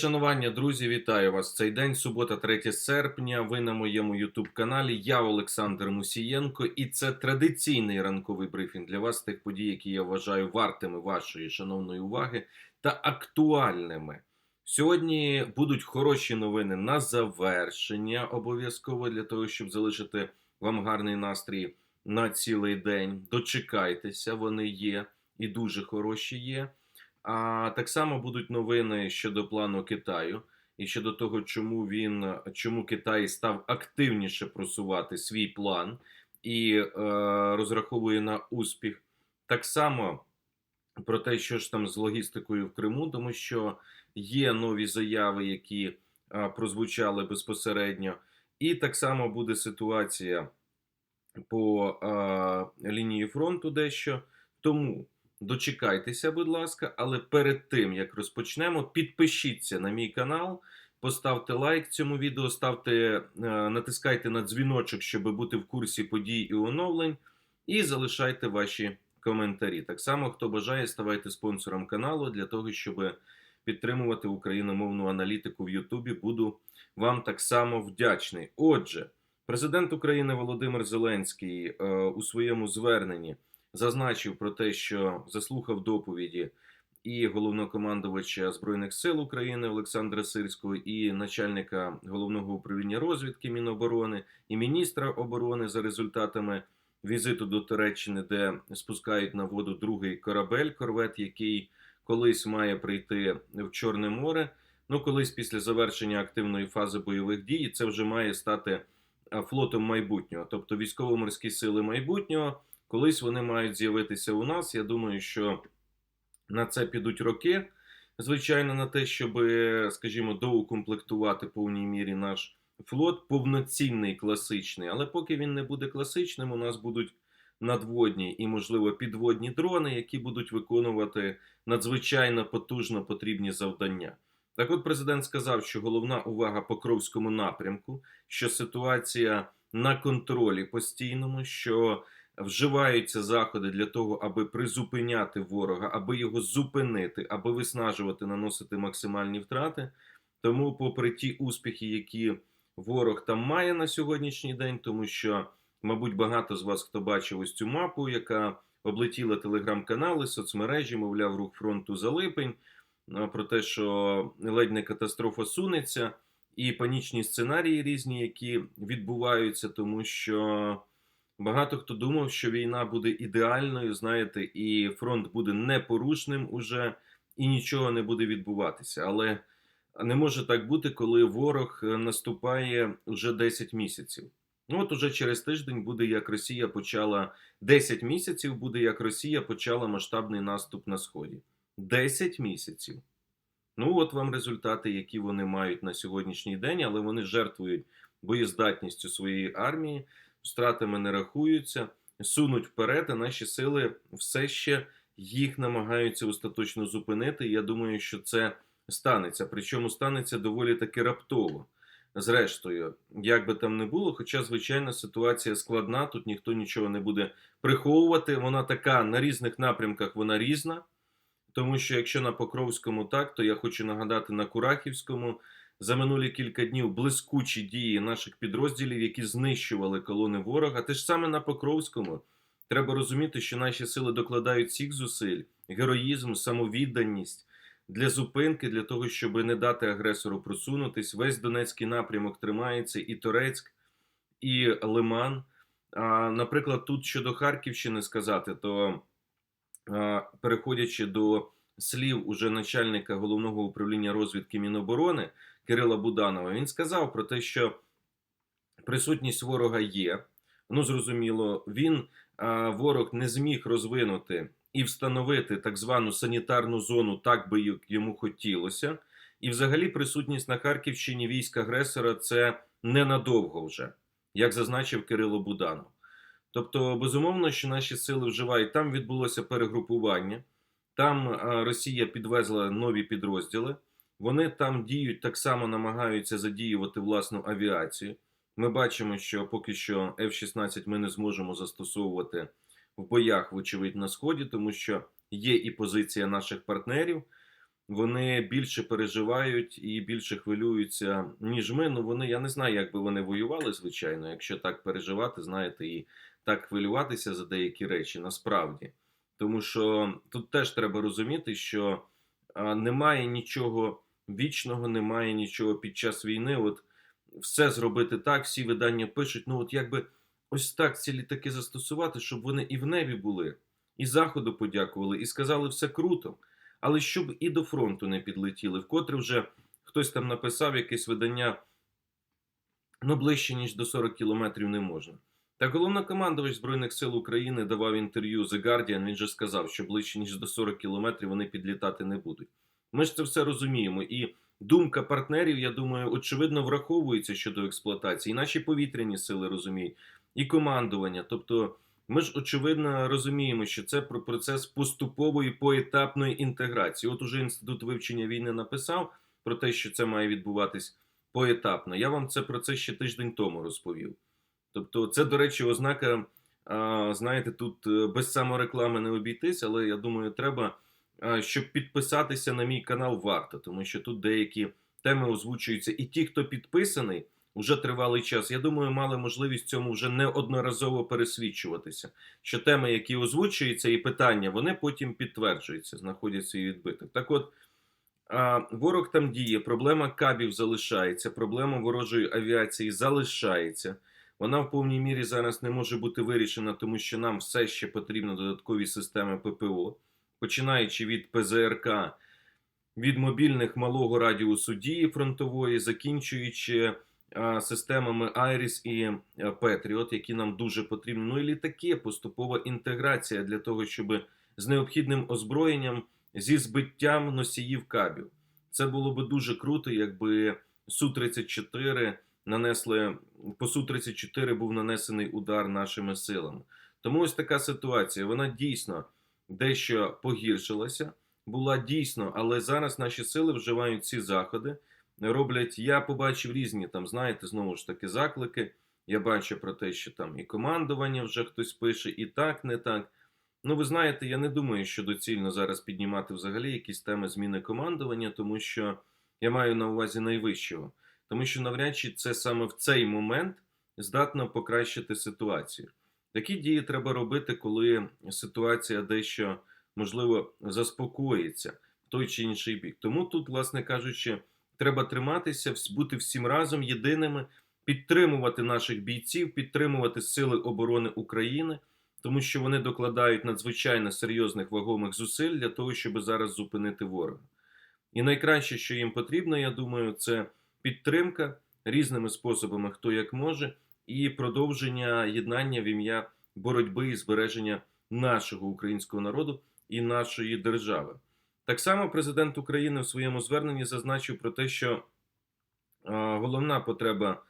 Шанування, друзі, вітаю вас. Цей день, субота, 3 серпня. Ви на моєму Ютуб-каналі. Я Олександр Мусієнко, і це традиційний ранковий брифінг для вас тих подій, які я вважаю вартими вашої шановної уваги та актуальними. Сьогодні будуть хороші новини на завершення, обов'язково для того, щоб залишити вам гарний настрій на цілий день. Дочекайтеся, вони є і дуже хороші є. А так само будуть новини щодо плану Китаю і щодо того, чому він чому Китай став активніше просувати свій план і е, розраховує на успіх. Так само про те, що ж там з логістикою в Криму, тому що є нові заяви, які е, прозвучали безпосередньо, і так само буде ситуація по е, лінії фронту дещо. Тому. Дочекайтеся, будь ласка, але перед тим як розпочнемо, підпишіться на мій канал, поставте лайк цьому відео, ставте, е, натискайте на дзвіночок, щоб бути в курсі подій і оновлень, і залишайте ваші коментарі. Так само, хто бажає, ставайте спонсором каналу для того, щоб підтримувати україномовну аналітику в Ютубі. Буду вам так само вдячний. Отже, президент України Володимир Зеленський е, у своєму зверненні зазначив про те, що заслухав доповіді і головнокомандувача Збройних сил України Олександра Сирського, і начальника головного управління розвідки Міноборони, і міністра оборони за результатами візиту до Туреччини, де спускають на воду другий корабель, корвет, який колись має прийти в Чорне море. Ну, колись після завершення активної фази бойових дій, це вже має стати флотом майбутнього, тобто військово-морські сили майбутнього. Колись вони мають з'явитися у нас. Я думаю, що на це підуть роки. Звичайно, на те, щоб, скажімо, доукомплектувати повній мірі наш флот, повноцінний класичний. Але поки він не буде класичним, у нас будуть надводні і, можливо, підводні дрони, які будуть виконувати надзвичайно потужно потрібні завдання. Так, от президент сказав, що головна увага по Кровському напрямку, що ситуація на контролі постійному. що вживаються заходи для того, аби призупиняти ворога, аби його зупинити, аби виснажувати, наносити максимальні втрати. Тому, попри ті успіхи, які ворог там має на сьогоднішній день, тому що, мабуть, багато з вас хто бачив ось цю мапу, яка облетіла телеграм-канали, соцмережі, мовляв, рух фронту за липень, про те, що ледь не катастрофа сунеться, і панічні сценарії різні, які відбуваються, тому що. Багато хто думав, що війна буде ідеальною, знаєте, і фронт буде непорушним уже, і нічого не буде відбуватися. Але не може так бути, коли ворог е, наступає вже 10 місяців. Ну от уже через тиждень буде як Росія почала 10 місяців, буде як Росія почала масштабний наступ на Сході. 10 місяців. Ну, от вам результати, які вони мають на сьогоднішній день, але вони жертвують боєздатністю своєї армії втратами не рахуються, сунуть вперед, а наші сили все ще їх намагаються остаточно зупинити. Я думаю, що це станеться. Причому станеться доволі таки раптово. Зрештою, як би там не було, хоча, звичайно, ситуація складна, тут ніхто нічого не буде приховувати. Вона така на різних напрямках, вона різна. Тому що якщо на Покровському так, то я хочу нагадати на Курахівському за минулі кілька днів блискучі дії наших підрозділів, які знищували колони ворога. Те ж саме на Покровському. Треба розуміти, що наші сили докладають всіх зусиль, героїзм, самовідданість для зупинки, для того, щоб не дати агресору просунутись. Весь Донецький напрямок тримається, і Торецьк, і Лиман. А, Наприклад, тут щодо Харківщини сказати, то а, переходячи до слів уже начальника головного управління розвідки Міноборони, Кирила Буданова. Він сказав про те, що присутність ворога є. Ну, зрозуміло, він ворог не зміг розвинути і встановити так звану санітарну зону, так би йому хотілося. І, взагалі, присутність на Харківщині військ агресора це ненадовго вже, як зазначив Кирило Буданов. Тобто, безумовно, що наші сили вживають. Там відбулося перегрупування, там Росія підвезла нові підрозділи. Вони там діють так само намагаються задіювати власну авіацію. Ми бачимо, що поки що F-16 ми не зможемо застосовувати в боях, вочевидь, на сході, тому що є і позиція наших партнерів. вони більше переживають і більше хвилюються, ніж ми. Ну вони я не знаю, як би вони воювали, звичайно, якщо так переживати, знаєте, і так хвилюватися за деякі речі, насправді. Тому що тут теж треба розуміти, що немає нічого вічного, немає нічого під час війни. От все зробити так, всі видання пишуть. Ну, от якби ось так ці літаки застосувати, щоб вони і в небі були, і заходу подякували, і сказали все круто. Але щоб і до фронту не підлетіли, вкотре вже хтось там написав якесь видання, ну ближче, ніж до 40 кілометрів не можна. Та головнокомандувач Збройних сил України давав інтерв'ю The Guardian, він же сказав, що ближче, ніж до 40 кілометрів вони підлітати не будуть. Ми ж це все розуміємо. І думка партнерів, я думаю, очевидно враховується щодо експлуатації. І наші повітряні сили розуміють, і командування. Тобто, ми ж очевидно розуміємо, що це про процес поступової поетапної інтеграції. От уже інститут вивчення війни написав про те, що це має відбуватись поетапно. Я вам це про це ще тиждень тому розповів. Тобто, це, до речі, ознака. Знаєте, тут е, без самореклами не обійтись, але я думаю, треба, щоб підписатися на мій канал, варто, тому що тут деякі теми озвучуються. І ті, хто підписаний, уже тривалий час, я думаю, мали можливість цьому вже неодноразово пересвідчуватися. Що теми, які озвучуються, і питання, вони потім підтверджуються, знаходять свій відбиток. Так от. Ворог там діє, проблема кабів залишається, проблема ворожої авіації залишається. Вона в повній мірі зараз не може бути вирішена, тому що нам все ще потрібно додаткові системи ППО, починаючи від ПЗРК, від мобільних малого радіусу дії фронтової, закінчуючи системами Айріс і Петріот, які нам дуже потрібні. Ну і літаки, поступова інтеграція для того, щоб з необхідним озброєнням, зі збиттям носіїв кабів. Це було би дуже круто, якби Су-34 нанесли по Су-34 був нанесений удар нашими силами. Тому ось така ситуація. Вона дійсно дещо погіршилася, була дійсно, але зараз наші сили вживають ці заходи. Роблять, я побачив різні там, знаєте, знову ж таки, заклики. Я бачу про те, що там і командування вже хтось пише, і так, не так. Ну, ви знаєте, я не думаю, що доцільно зараз піднімати взагалі якісь теми зміни командування, тому що я маю на увазі найвищого. Тому що навряд чи це саме в цей момент здатно покращити ситуацію. Такі дії треба робити, коли ситуація дещо можливо заспокоїться в той чи інший бік. Тому тут, власне кажучи, треба триматися, бути всім разом єдиними, підтримувати наших бійців, підтримувати Сили оборони України, тому що вони докладають надзвичайно серйозних вагомих зусиль для того, щоб зараз зупинити ворога. І найкраще, що їм потрібно, я думаю, це підтримка різними способами, хто як може, і продовження єднання в ім'я боротьби і збереження нашого українського народу і нашої держави. Так само президент України в своєму зверненні зазначив про те, що головна потреба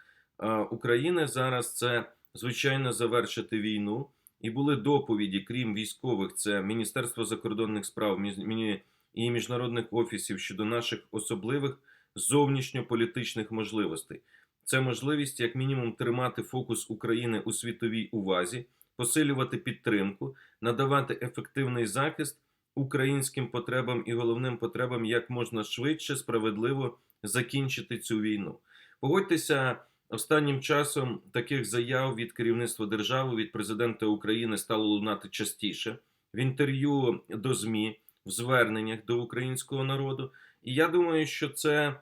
України зараз це звичайно завершити війну. І були доповіді, крім військових, це Міністерство закордонних справ і міжнародних офісів щодо наших особливих зовнішньополітичних можливостей. Це можливість, як мінімум, тримати фокус України у світовій увазі, посилювати підтримку, надавати ефективний захист українським потребам і головним потребам як можна швидше, справедливо закінчити цю війну. Погодьтеся, останнім часом таких заяв від керівництва держави, від президента України стало лунати частіше в інтерв'ю до ЗМІ, в зверненнях до українського народу. І я думаю, що це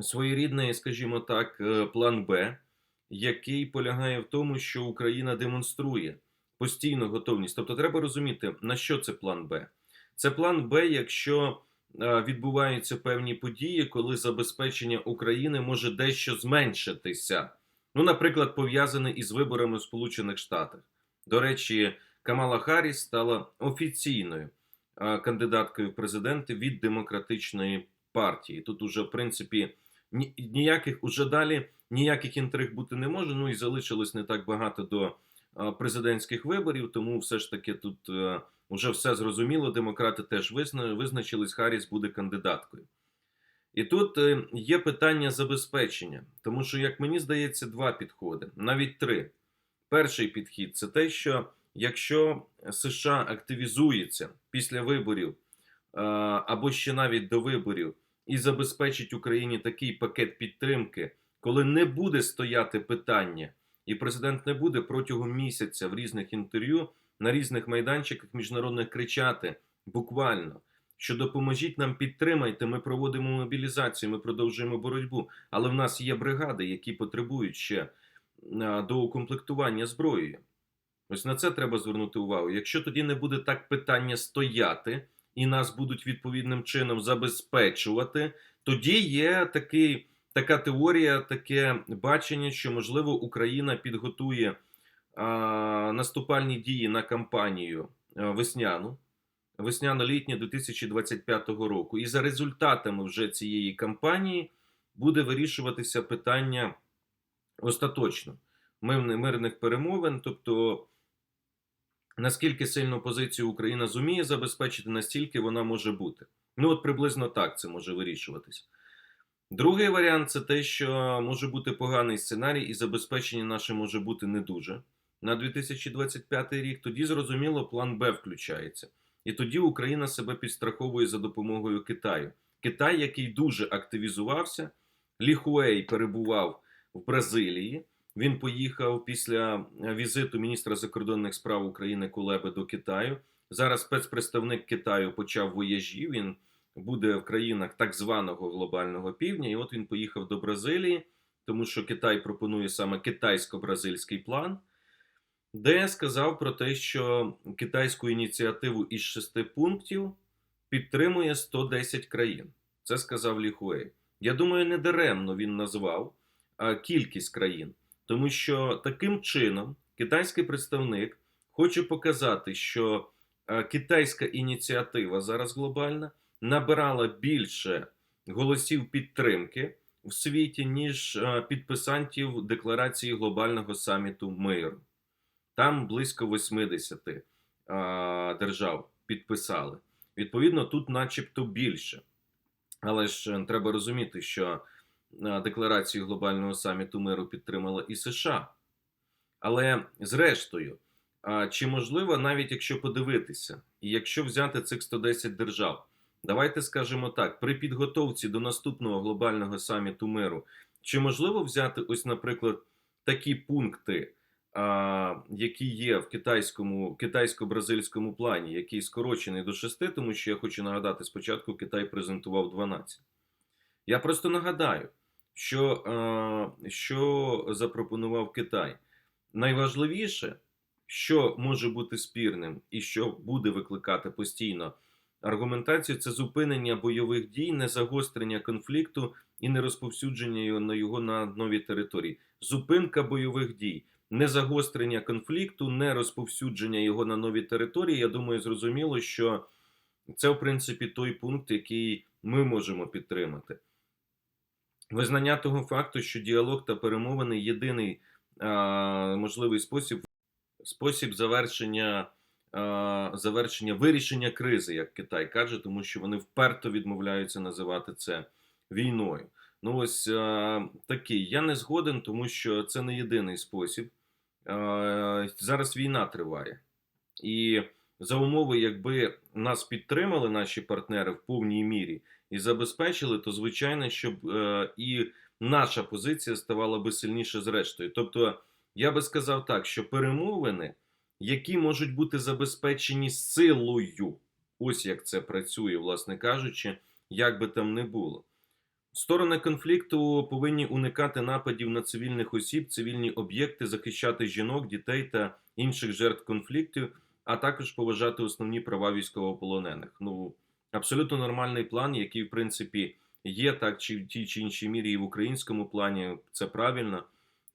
своєрідний, скажімо так, е, план Б, який полягає в тому, що Україна демонструє постійну готовність. Тобто, треба розуміти, на що це план Б. Це план Б, якщо е, відбуваються певні події, коли забезпечення України може дещо зменшитися. Ну, наприклад, пов'язане із виборами в Сполучених Штатах. До речі, Камала Харріс стала офіційною е, кандидаткою в президенти від демократичної партії. Тут уже, в принципі, ніяких уже далі ніяких інтриг бути не може. Ну і залишилось не так багато до е, президентських виборів, тому все ж таки тут вже все зрозуміло. Демократи теж визначились, Харріс буде кандидаткою. І тут е, є питання забезпечення, тому що, як мені здається, два підходи, навіть три. Перший підхід це те, що якщо США активізується після виборів або ще навіть до виборів, і забезпечить Україні такий пакет підтримки, коли не буде стояти питання, і президент не буде протягом місяця в різних інтерв'ю на різних майданчиках міжнародних кричати буквально. Що допоможіть нам підтримайте, ми проводимо мобілізацію, ми продовжуємо боротьбу. Але в нас є бригади, які потребують ще до укомплектування зброєю. Ось на це треба звернути увагу. Якщо тоді не буде так питання стояти і нас будуть відповідним чином забезпечувати, тоді є такий, така теорія, таке бачення, що можливо Україна підготує а, наступальні дії на кампанію весняну. Весняно-літнє 2025 року, і за результатами вже цієї кампанії буде вирішуватися питання остаточно мирних перемовин. Тобто, наскільки сильну позицію Україна зуміє забезпечити, настільки вона може бути. Ну, от приблизно так це може вирішуватися. Другий варіант це те, що може бути поганий сценарій, і забезпечення наше може бути не дуже на 2025 рік. Тоді зрозуміло, план Б включається. І тоді Україна себе підстраховує за допомогою Китаю. Китай, який дуже активізувався, Лі Хуей перебував в Бразилії. Він поїхав після візиту міністра закордонних справ України Кулеби до Китаю. Зараз спецпредставник Китаю почав вояжі. Він буде в країнах так званого глобального півдня. І от він поїхав до Бразилії, тому що Китай пропонує саме китайсько-бразильський план де сказав про те, що китайську ініціативу із шести пунктів підтримує 110 країн. Це сказав Лі Хуей. Я думаю, не даремно він назвав кількість країн, тому що таким чином китайський представник хоче показати, що китайська ініціатива зараз глобальна набирала більше голосів підтримки в світі, ніж підписантів декларації глобального саміту миру. Там близько 80 держав підписали. Відповідно, тут, начебто, більше. Але ж треба розуміти, що декларацію глобального саміту миру підтримала і США. Але, зрештою, чи можливо, навіть якщо подивитися, і якщо взяти цих 110 держав, давайте скажемо так: при підготовці до наступного глобального саміту миру, чи можливо взяти, ось, наприклад, такі пункти? який є в китайському китайсько-бразильському плані, який скорочений до 6, тому що я хочу нагадати, спочатку Китай презентував 12. Я просто нагадаю, що, що запропонував Китай. Найважливіше, що може бути спірним і що буде викликати постійно аргументацію, це зупинення бойових дій, не загострення конфлікту і не розповсюдження його на нові території. Зупинка бойових дій не загострення конфлікту, не розповсюдження його на нові території. Я думаю, зрозуміло, що це, в принципі, той пункт, який ми можемо підтримати. Визнання того факту, що діалог та перемовини єдиний а, можливий спосіб спосіб завершення а, завершення вирішення кризи, як Китай каже, тому що вони вперто відмовляються називати це війною. Ну, ось а, такий. Я не згоден, тому що це не єдиний спосіб. А, зараз війна триває. І за умови, якби нас підтримали наші партнери в повній мірі і забезпечили, то звичайно, щоб е, і наша позиція ставала би сильніше зрештою. Тобто, я би сказав так, що перемовини, які можуть бути забезпечені силою, ось як це працює, власне кажучи, як би там не було. Сторони конфлікту повинні уникати нападів на цивільних осіб, цивільні об'єкти, захищати жінок, дітей та інших жертв конфліктів, а також поважати основні права військовополонених. Ну абсолютно нормальний план, який в принципі є так, чи в тій чи іншій мірі, і в українському плані це правильно.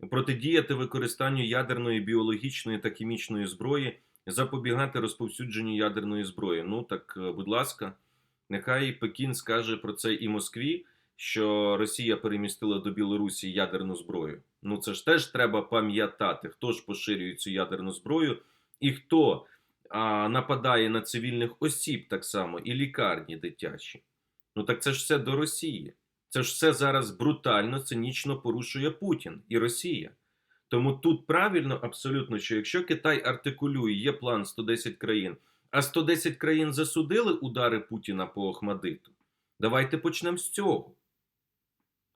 Протидіяти використанню ядерної, біологічної та хімічної зброї, запобігати розповсюдженню ядерної зброї. Ну так, будь ласка, нехай Пекін скаже про це і Москві що Росія перемістила до Білорусі ядерну зброю. Ну це ж теж треба пам'ятати, хто ж поширює цю ядерну зброю і хто а, нападає на цивільних осіб так само, і лікарні дитячі. Ну так це ж все до Росії. Це ж все зараз брутально, цинічно порушує Путін і Росія. Тому тут правильно абсолютно, що якщо Китай артикулює, є план 110 країн, А 110 країн засудили удари Путіна по Охмадиту. Давайте почнемо з цього.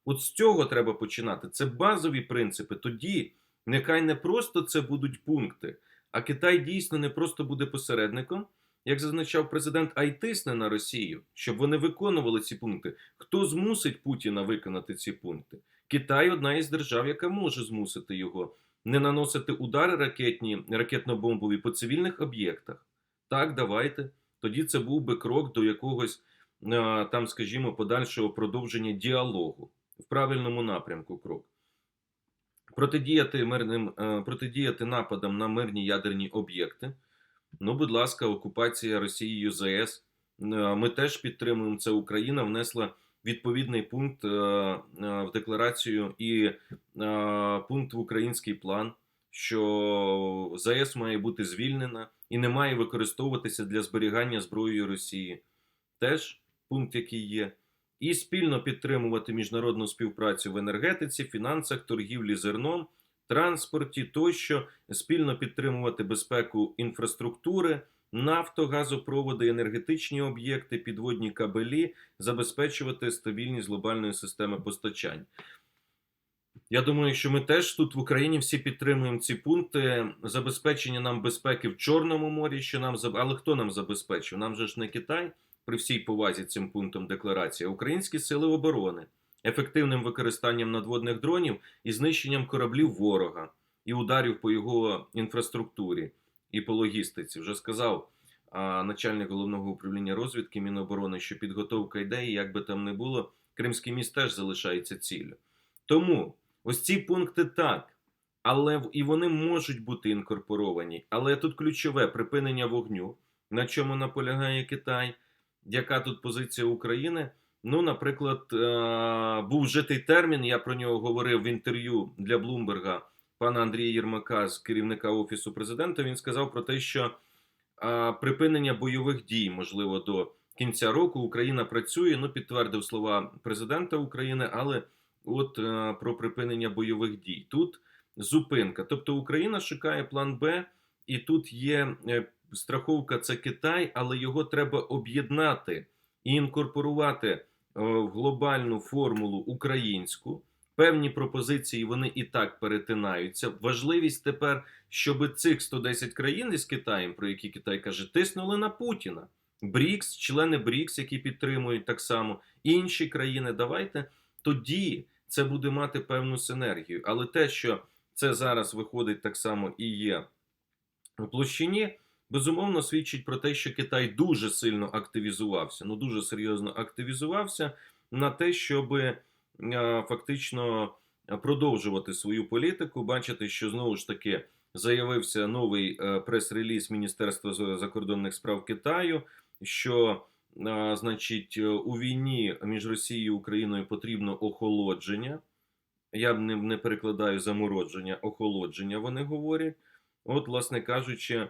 От з цього треба починати. Це базові принципи. Тоді нехай не просто це будуть пункти, а Китай дійсно не просто буде посередником, як зазначав президент, а й тисне на Росію, щоб вони виконували ці пункти. Хто змусить Путіна виконати ці пункти? Китай одна із держав, яка може змусити його не наносити удари ракетні, ракетно-бомбові по цивільних об'єктах. Так, давайте. Тоді це був би крок до якогось е, там, скажімо, подальшого продовження діалогу в правильному напрямку крок. Протидіяти мирним, е, протидіяти нападам на мирні ядерні об'єкти. Ну, будь ласка, окупація Росією ЗАЕС. Е, Ми теж підтримуємо це. Україна внесла відповідний пункт е, в декларацію і пункт в український план, що ЗАЕС має бути звільнена і не має використовуватися для зберігання зброєю Росії. Теж пункт, який є. І спільно підтримувати міжнародну співпрацю в енергетиці, фінансах, торгівлі зерном, транспорті тощо, спільно підтримувати безпеку інфраструктури, нафто, газопроводи, енергетичні об'єкти, підводні кабелі, забезпечувати стабільність глобальної системи постачань. Я думаю, що ми теж тут в Україні всі підтримуємо ці пункти забезпечення нам безпеки в Чорному морі, що нам але хто нам забезпечив? Нам же ж не Китай при всій повазі цим пунктом декларації, українські сили оборони, ефективним використанням надводних дронів і знищенням кораблів ворога і ударів по його інфраструктурі і по логістиці. Вже сказав а, начальник головного управління розвідки Міноборони, що підготовка ідеї, як би там не було, Кримський міст теж залишається ціллю. Тому ось ці пункти так. Але і вони можуть бути інкорпоровані. Але тут ключове припинення вогню, на чому наполягає Китай. Яка тут позиція України? Ну, наприклад, е, був вжитий термін. Я про нього говорив в інтерв'ю для Блумберга пана Андрія Єрмака з керівника офісу президента. Він сказав про те, що припинення бойових дій можливо до кінця року Україна працює. Ну, підтвердив слова президента України, але от е, про припинення бойових дій тут зупинка. Тобто Україна шукає план Б, і тут є е, страховка це Китай, але його треба об'єднати і інкорпорувати е, в глобальну формулу українську. Певні пропозиції вони і так перетинаються. Важливість тепер, щоб цих 110 країн із Китаєм, про які Китай каже, тиснули на Путіна. БРІКС, члени БРІКС, які підтримують так само інші країни. Давайте тоді це буде мати певну синергію. Але те, що це зараз виходить так само і є у площині, безумовно свідчить про те, що Китай дуже сильно активізувався, ну дуже серйозно активізувався на те, щоб е, фактично продовжувати свою політику. Бачите, що знову ж таки заявився новий е, прес-реліз Міністерства закордонних справ Китаю, що значить, е, у війні між Росією і Україною потрібно охолодження. Я б не перекладаю замородження, охолодження вони говорять. От, власне кажучи,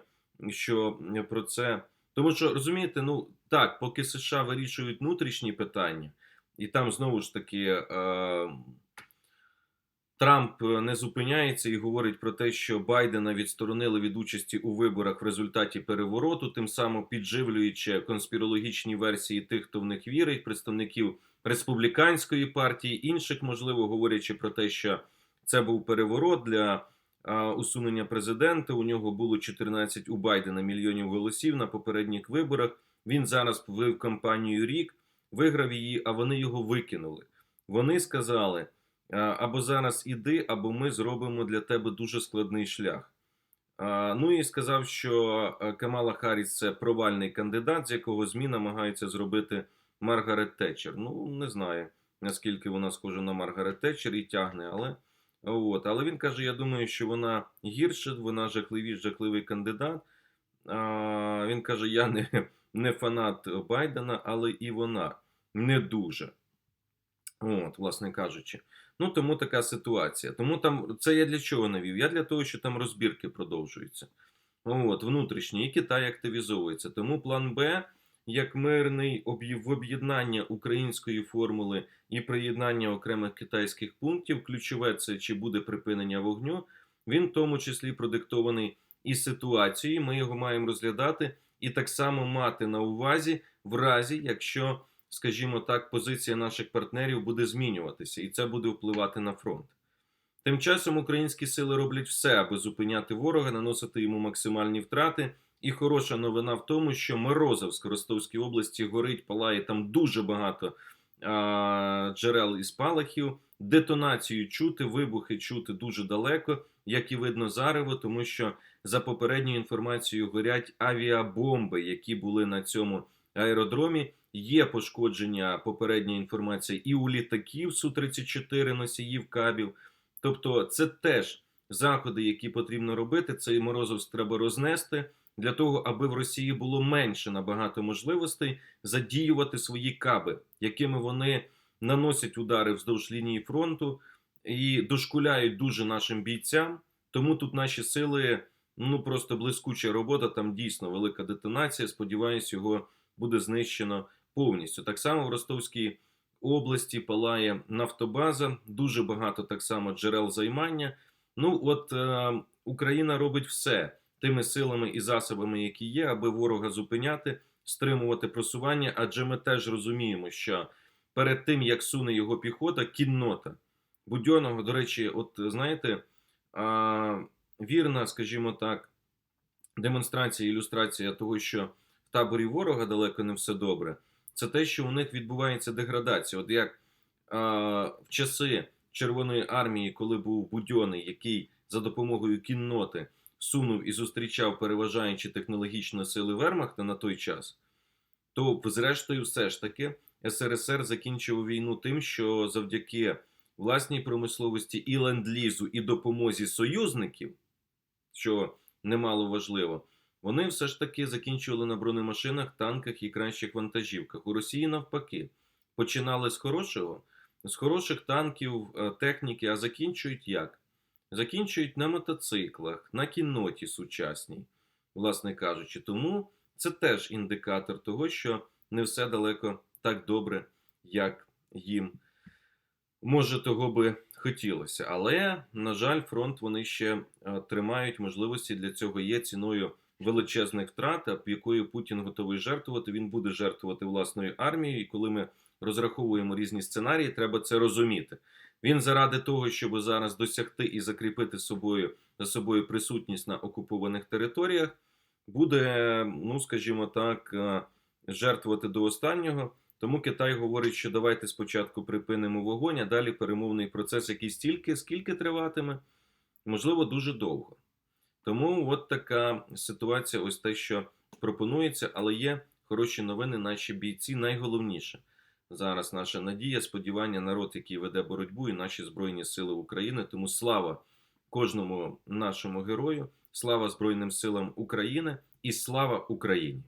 що про це. Тому що розумієте, ну так, поки США вирішують внутрішні питання, і там знову ж таки е, Трамп не зупиняється і говорить про те, що Байдена відсторонили від участі у виборах в результаті перевороту, тим самим підживлюючи конспірологічні версії тих, хто в них вірить, представників республіканської партії, інших, можливо, говорячи про те, що це був переворот для усунення президента. У нього було 14 у Байдена мільйонів голосів на попередніх виборах. Він зараз вив кампанію рік, виграв її, а вони його викинули. Вони сказали: або зараз іди, або ми зробимо для тебе дуже складний шлях. Ну і сказав, що Камала Харріс – це провальний кандидат, з якого ЗМІ намагаються зробити Маргарет Тетчер. Ну, не знаю, наскільки вона схожа на Маргарет Тетчер і тягне, але. От, але він каже: я думаю, що вона гірше, вона жахливіш, жахливий кандидат. А, він каже: я не, не фанат Байдена, але і вона не дуже. От, власне кажучи. Ну, тому така ситуація. Тому там це я для чого навів? Я для того, що там розбірки продовжуються. От, внутрішні, і Китай активізовується. Тому план Б, як мирний в об'єднання української формули і приєднання окремих китайських пунктів, ключове це чи буде припинення вогню, він в тому числі продиктований і ситуацією. Ми його маємо розглядати і так само мати на увазі в разі, якщо, скажімо так, позиція наших партнерів буде змінюватися, і це буде впливати на фронт. Тим часом українські сили роблять все, аби зупиняти ворога, наносити йому максимальні втрати. І хороша новина в тому, що Морозовськ Ростовській області горить, палає там дуже багато джерел і спалахів. Детонацію чути, вибухи чути дуже далеко, як і видно зарево, тому що за попередньою інформацією горять авіабомби, які були на цьому аеродромі. Є пошкодження попередня інформація і у літаків Су-34 носіїв кабів. Тобто, це теж заходи, які потрібно робити. Цей морозовськ треба рознести для того, аби в Росії було менше набагато можливостей задіювати свої каби, якими вони наносять удари вздовж лінії фронту і дошкуляють дуже нашим бійцям. Тому тут наші сили ну просто блискуча робота. Там дійсно велика детонація. Сподіваюсь, його буде знищено повністю. Так само в Ростовській області палає нафтобаза, дуже багато так само джерел займання. Ну от е, Україна робить все тими силами і засобами, які є, аби ворога зупиняти, стримувати просування. Адже ми теж розуміємо, що перед тим як суне його піхота, кіннота Будьоного, до речі, от знаєте, вірна, скажімо так, демонстрація, ілюстрація того, що в таборі ворога далеко не все добре. Це те, що у них відбувається деградація. От як а, в часи Червоної армії, коли був Будьоний, який за допомогою кінноти сунув і зустрічав переважаючі технологічно сили Вермахта на той час, то, зрештою, все ж таки СРСР закінчив війну тим, що завдяки власній промисловості і ленд-лізу, і допомозі союзників, що немало важливо, вони все ж таки закінчували на бронемашинах, танках і кращих вантажівках. У Росії навпаки починали з хорошого, з хороших танків, е, техніки, а закінчують як? Закінчують на мотоциклах, на кінноті сучасній, власне кажучи. Тому це теж індикатор того, що не все далеко так добре, як їм може того би хотілося. Але, на жаль, фронт вони ще е, тримають можливості для цього є ціною величезних втрат, якою Путін готовий жертвувати. Він буде жертвувати власною армією. І коли ми розраховуємо різні сценарії, треба це розуміти. Він заради того, щоб зараз досягти і закріпити собою за собою присутність на окупованих територіях, буде, ну скажімо так, е, жертвувати до останнього. Тому Китай говорить, що давайте спочатку припинимо вогонь, а далі перемовний процес, який стільки, скільки триватиме, можливо, дуже довго. Тому от така ситуація, ось те, що пропонується, але є хороші новини, наші бійці. Найголовніше зараз наша надія, сподівання, народ, який веде боротьбу, і наші Збройні Сили України. Тому слава кожному нашому герою, слава Збройним силам України і слава Україні!